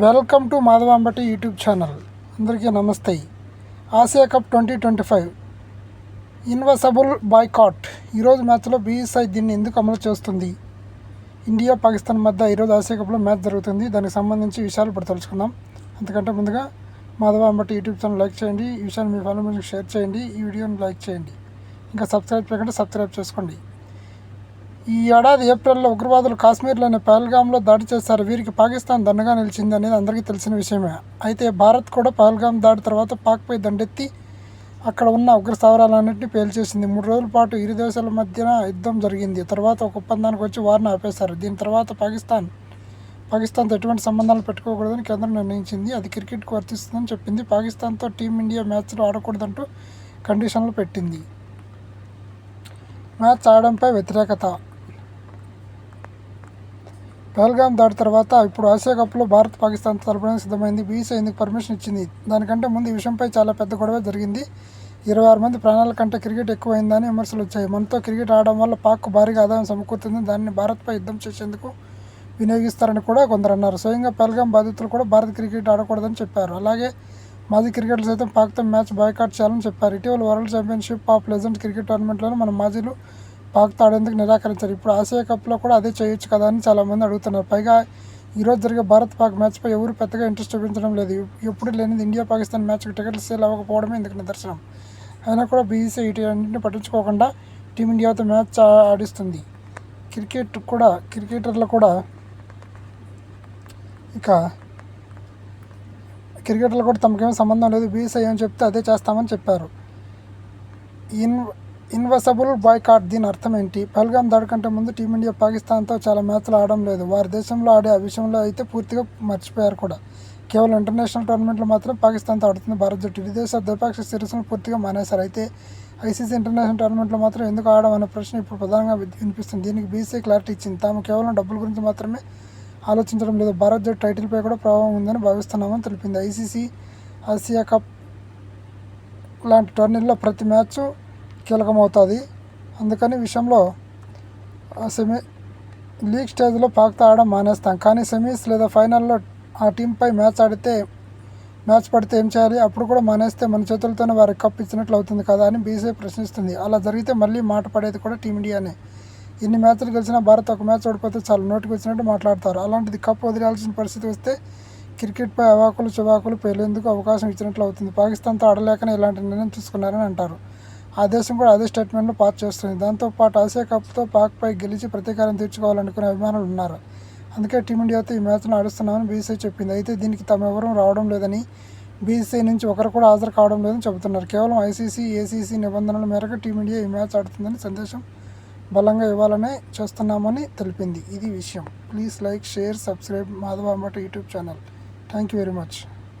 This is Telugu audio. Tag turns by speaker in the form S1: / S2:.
S1: Welcome to Madhavambati YouTube channel. అందరికీ నమస్తే. Asia cup twenty twenty five. ఇన్వెసబుల్ boycott. ఈరోజు మ్యాచ్లో బీఎస్ఐ దీన్ని ఎందుకు అమలు చేస్తుంది? ఇండియా పాకిస్తాన్ మధ్య ఈరోజు ఆసియా కప్లో మ్యాచ్ జరుగుతుంది. దానికి సంబంధించి విషయాలు ఇప్పుడు తెలుసుకుందాం. అంతకంటే ముందుగా మాధవాంబటి యూట్యూబ్ ఛానల్ లైక్ చేయండి. ఈ విషయాన్ని మీ ఫ్యామిలీ షేర్ చేయండి. ఈ వీడియోని లైక్ చేయండి. ఇంకా సబ్స్క్రైబ్ చేయకుండా సబ్స్క్రైబ్ చేసుకోండి. ఈ ఏడాది ఏప్రిల్లో ఉగ్రవాదులు కాశ్మీర్లోని పహల్గామ్లో దాడి చేశారు. వీరికి పాకిస్తాన్ దండగా నిలిచింది అనేది అందరికీ తెలిసిన విషయమే. అయితే భారత్ కూడా పహల్గామ్ దాడి తర్వాత పాక్పై దండెత్తి అక్కడ ఉన్న ఉగ్ర స్థావరాలన్నింటినీ పేల్చేసింది. మూడు రోజుల పాటు ఇరు దేశాల మధ్యన యుద్ధం జరిగింది. తర్వాత ఒక ఒప్పందానికి వచ్చి వారిని ఆపేశారు. దీని తర్వాత పాకిస్తాన్ పాకిస్తాన్తో ఎటువంటి సంబంధాలు పెట్టుకోకూడదని కేంద్రం నిర్ణయించింది. అది క్రికెట్కు వర్తిస్తుందని చెప్పింది. పాకిస్తాన్తో టీమిండియా మ్యాచ్లు ఆడకూడదంటూ కండిషన్లు పెట్టింది. మ్యాచ్ ఆడడంపై వ్యతిరేకత పహల్గామ్ దాడి తర్వాత ఇప్పుడు ఆసియా కప్లో భారత్ పాకిస్తాన్ తరపున సిద్ధమైంది. బీసీ ఇందుకు పర్మిషన్ ఇచ్చింది? దానికంటే ముందు ఈ విషయంపై చాలా పెద్ద గొడవ జరిగింది. ఇరవై ఆరు మంది ప్రాణాల కంటే క్రికెట్ ఎక్కువైందని విమర్శలు వచ్చాయి. మనతో క్రికెట్ ఆడడం వల్ల పాక్కు భారీగా ఆదాయం సమకూరుతుంది. దాన్ని భారత్పై యుద్ధం చేసేందుకు వినియోగిస్తారని కూడా కొందరు అన్నారు స్వయంగా పహల్గామ్ బాధితులు కూడా భారత్ క్రికెట్ ఆడకూడదని చెప్పారు. అలాగే మాజీ క్రికెటర్లు సైతం పాక్తో మ్యాచ్ బాయ్కాట్ చేయాలని చెప్పారు. ఇటీవల world championship of legend cricket టోర్నమెంట్లోనే మన మాజీలు పాక్ తాడేందుకు నిరాకరించారు. ఇప్పుడు ఆసియా కప్లో కూడా అదే చేయొచ్చు కదా అని చాలామంది అడుగుతున్నారు. పైగా ఈరోజు జరిగే భారత్ పాక్ మ్యాచ్పై ఎవరు పెద్దగా ఇంట్రెస్ట్ చూపించడం లేదు. ఎప్పుడు లేనిది ఇండియా పాకిస్తాన్ మ్యాచ్కి టికెట్లు సేల్ అవ్వకపోవడమే ఇందుకు నిదర్శనం. అయినా కూడా బీసీసీ ఇటీ అన్నింటిని పట్టించుకోకుండా టీమిండియాతో మ్యాచ్ ఆడిస్తుంది. క్రికెట్ కూడా క్రికెటర్లు కూడా ఇక క్రికెటర్లు కూడా తమకేమీ సంబంధం లేదు. బీసీఐ అని చెప్తే అదే చేస్తామని చెప్పారు. ఇన్ ఇన్వెసబుల్ బాయ్కాట్ దీని అర్థం ఏంటి? పహల్గామ్ దాడి కంటే ముందు టీమిండియా పాకిస్తాన్తో చాలా మ్యాచ్లు ఆడడం లేదు. వారి దేశంలో ఆడే ఆ విషయంలో అయితే పూర్తిగా మర్చిపోయారు కూడా. కేవలం ఇంటర్నేషనల్ టోర్నమెంట్లో మాత్రం పాకిస్తాన్తో ఆడుతుంది భారత్ జట్టు. విదేశ ద్వైపాక్షిక సిరీస్ను పూర్తిగా మానేశారు. అయితే ఐసీసీ ఇంటర్నేషనల్ టోర్నమెంట్లో మాత్రం ఎందుకు ఆడడం అనే ప్రశ్న ఇప్పుడు ప్రధానంగా వినిపిస్తుంది. దీనికి బీసీ క్లారిటీ ఇచ్చింది. తాము కేవలం డబ్బుల గురించి మాత్రమే ఆలోచించడం లేదు. భారత్ జట్టు టైటిల్పై కూడా ప్రభావం ఉందని భావిస్తున్నామని తెలిపింది. ఐసీసీ ఆసియా కప్ లాంటి టోర్నీల్లో ప్రతి మ్యాచ్ కీలకమవుతుంది. అందుకని విషయంలో సెమీ లీగ్ స్టేజ్లో పాక్తో ఆడడం మానేస్తాం. కానీ సెమీస్ లేదా ఫైనల్లో ఆ టీంపై మ్యాచ్ ఆడితే మ్యాచ్ పడితే ఏం చేయాలి? అప్పుడు కూడా మానేస్తే మన చేతులతోనే వారికి కప్ ఇచ్చినట్లు అవుతుంది కదా అని బీసీఐ ప్రశ్నిస్తుంది. అలా జరిగితే మళ్ళీ మాట పడేది కూడా టీమిండియానే. ఇన్ని మ్యాచ్లు గెలిచినా భారత్ ఒక మ్యాచ్ ఓడిపోతే చాలు నోటికి వచ్చినట్టు మాట్లాడతారు. అలాంటిది కప్ వదిలేయాల్సిన పరిస్థితి వస్తే క్రికెట్పై అవాకులు చివాకులు పేలేందుకు అవకాశం ఇచ్చినట్లు అవుతుంది. పాకిస్తాన్తో ఆడలేకనే ఇలాంటి నిర్ణయం తీసుకున్నారని అంటారు. ఆ దేశం కూడా అదే స్టేట్మెంట్ను పాస్ చేస్తుంది. దాంతోపాటు ఆసియా కప్తో పాక్పై గెలిచి ప్రతీకారం తీర్చుకోవాలనుకునే అభిమానులు ఉన్నారు. అందుకే టీమిండియాతో ఈ మ్యాచ్ను ఆడుస్తున్నామని బీసీఐ చెప్పింది. అయితే దీనికి తమ ఎవరూ రావడం లేదని బీసీఐ నుంచి ఒకరు కూడా హాజరు కావడం లేదని చెబుతున్నారు. కేవలం ఐసీసీ ఏసీసీ నిబంధనల మేరకు టీమిండియా ఈ మ్యాచ్ ఆడుతుందని సందేశం బలంగా ఇవ్వాలనే చేస్తున్నామని తెలిపింది. ఇది విషయం. Please like share subscribe Madhava Ammata YouTube channel. Thank you very much